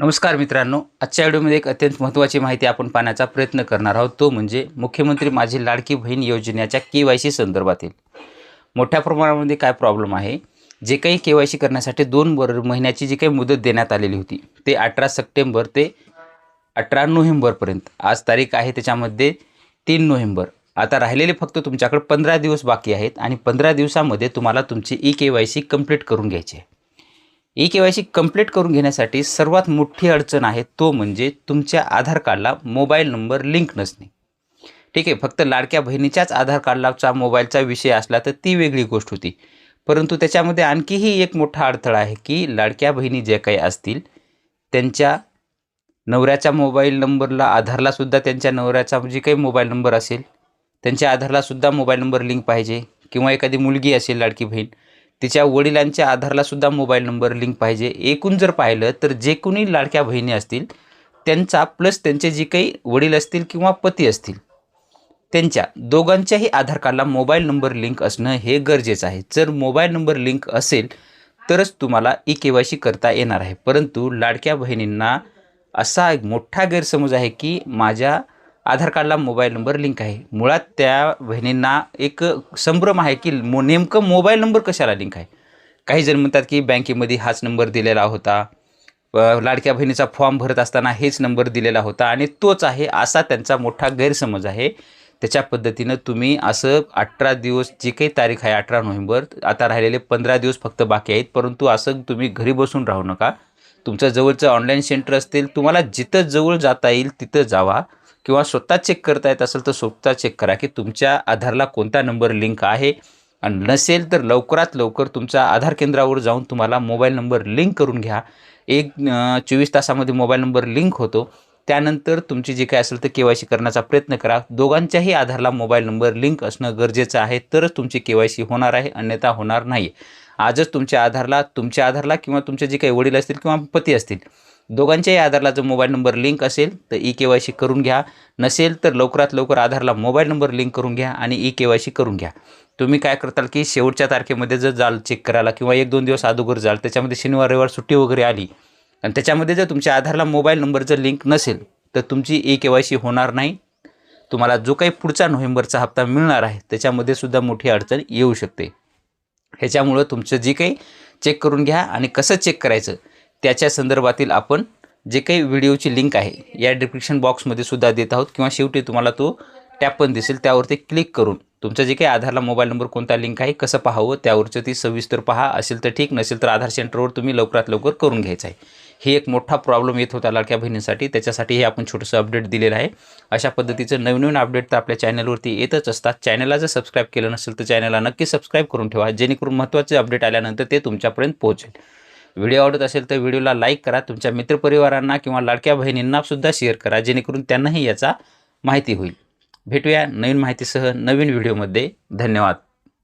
नमस्कार मित्रांनो आजच्या व्हिडिओमध्ये एक अत्यंत महत्त्वाची माहिती आपण पाहण्याचा प्रयत्न करणार आहोत. तो म्हणजे मुख्यमंत्री माझी लाडकी बहीण योजनेच्या के वाय सी संदर्भातील. मोठ्या प्रमाणामध्ये काय प्रॉब्लेम आहे? जे काही के वाय सी करण्यासाठी दोन बर महिन्याची जी काही मुदत देण्यात आलेली होती ते अठरा सप्टेंबर ते अठरा नोव्हेंबरपर्यंत आज तारीख आहे त्याच्यामध्ये तीन नोव्हेंबर. आता राहिलेले फक्त तुमच्याकडे पंधरा दिवस बाकी आहेत आणि पंधरा दिवसामध्ये तुम्हाला तुमची E K Y C complete करून घ्यायची आहे. E K Y C complete करून घेण्यासाठी सर्वात मोठी अडचण आहे तो म्हणजे तुमच्या आधार कार्डला मोबाईल नंबर लिंक नसणे. ठीक आहे फक्त लाडक्या बहिणीच्याच आधार कार्डलाचा मोबाईलचा विषय असला तर ती वेगळी गोष्ट होती. परंतु त्याच्यामध्ये आणखीही एक मोठा अडथळा आहे की लाडक्या बहिणी जे काही असतील त्यांच्या नवऱ्याच्या मोबाईल नंबरला आधारलासुद्धा त्यांच्या नवऱ्याचा जे काही मोबाईल नंबर असेल त्यांच्या आधारलासुद्धा मोबाईल नंबर लिंक पाहिजे किंवा एखादी मुलगी असेल लाडकी बहीण तिच्या वडिलांच्या आधारला सुद्धा मोबाईल नंबर लिंक पाहिजे. एकूण जर पाहिलं तर जे कोणी लाडक्या बहिणी असतील त्यांचा प्लस त्यांचे जे काही वडील असतील किंवा पती असतील त्यांच्या दोघांच्याही आधार कार्डला मोबाईल नंबर लिंक असणं हे गरजेचं आहे. जर मोबाईल नंबर लिंक असेल तरच तुम्हाला ई के वाय सी करता येणार आहे. परंतु लाडक्या बहिणींना असा एक मोठा गैरसमज आहे की माझ्या आधार कार्डला मोबाईल नंबर लिंक आहे. मुळात त्या बहिणींना एक संभ्रम आहे की मो नेमकं मोबाईल नंबर कशाला लिंक आहे? काही जण म्हणतात की बँकेमध्ये हाच नंबर दिलेला होता. लाडक्या बहिणीचा फॉर्म भरत असताना हेच नंबर दिलेला होता आणि तोच आहे असा त्यांचा मोठा गैरसमज आहे. त्याच्या पद्धतीनं तुम्ही असं अठरा दिवस जी काही तारीख आहे अठरा नोव्हेंबर आता राहिलेले पंधरा दिवस फक्त बाकी आहेत परंतु असं तुम्ही घरी बसून राहू नका. तुमच्या जवळचं ऑनलाईन सेंटर असतील तुम्हाला जिथं जवळ जाता येईल तिथं जावा. किंवा स्वतः चेक करता येत असेल तर स्वतः चेक करा की तुमच्या आधारला कोणता नंबर लिंक आहे. आणि नसेल तर लवकरात लवकर तुमच्या आधार केंद्रावर जाऊन तुम्हाला मोबाईल नंबर लिंक करून घ्या. एक चोवीस तासामध्ये मोबाईल नंबर लिंक होतो. त्यानंतर तुमची जी काय असेल तर के वाय सी करण्याचा प्रयत्न करा. दोघांच्याही आधारला मोबाईल नंबर लिंक असणं गरजेचं आहे. तरच तुमची के वाय सी होणार आहे अन्यथा होणार नाही. आजच तुमच्या आधारला तुमच्या आधारला किंवा तुमचे जे काही वडील असतील किंवा पती असतील दोघांच्याही आधारला जर मोबाईल नंबर लिंक असेल तर ई के वाय सी करून घ्या. नसेल तर लवकरात लवकर आधारला मोबाईल नंबर लिंक करून घ्या आणि ई के वाय सी करून घ्या. तुम्ही काय करताल की शेवटच्या तारखेमध्ये जर जाल चेक करायला किंवा एक दोन दिवस अगोदर जाल त्याच्यामध्ये शनिवार रविवार सुट्टी वगैरे आली आणि त्याच्यामध्ये जर तुमच्या आधारला मोबाईल नंबर जर लिंक नसेल तर तुमची ई के वाय सी होणार नाही. तुम्हाला जो काही पुढचा नोव्हेंबरचा हप्ता मिळणार आहे त्याच्यामध्ये सुद्धा मोठी अडचण येऊ शकते. ह्याच्यामुळं तुमचं जे काही चेक करून घ्या आणि कसं चेक करायचं त्याच्या संदर्भातील आपण जे काही व्हिडिओची लिंक आहे या डिस्क्रिप्शन बॉक्समध्ये सुद्धा देत आहोत किंवा शेवटी तुम्हाला तो टॅप पण दिसेल त्यावरती क्लिक करून. तुमचं जे काही आधारला मोबाईल नंबर कोणता लिंक आहे कसं पाहावं त्यावरचं ती सविस्तर पहा. असेल तर ठीक नसेल तर आधार सेंटरवर तुम्ही लवकरात लवकर करून घ्यायचं आहे. हे एक मोठा प्रॉब्लेम येत होता लाडक्या बहिणींसाठी. त्याच्यासाठी हे आपण छोटंसं अपडेट दिलेलं आहे. अशा पद्धतीचं नवीन नवीन अपडेट तर आपल्या चॅनलवरती येतच असतात. चॅनलला जर सबस्क्राईब केलं नसेल तर चॅनलला नक्की सबस्क्राईब करून ठेवा. जेणेकरून महत्त्वाचे अपडेट आल्यानंतर ते तुमच्यापर्यंत पोहोचेल. व्हिडिओ आवडत असेल तर व्हिडिओला लाईक करा. तुमच्या मित्रपरिवारांना किंवा लाडक्या बहिणींनासुद्धा शेअर करा. जेणेकरून त्यांनाही याचा माहिती होईल. भेटूया नवीन माहितीसह नवीन व्हिडिओमध्ये धन्यवाद.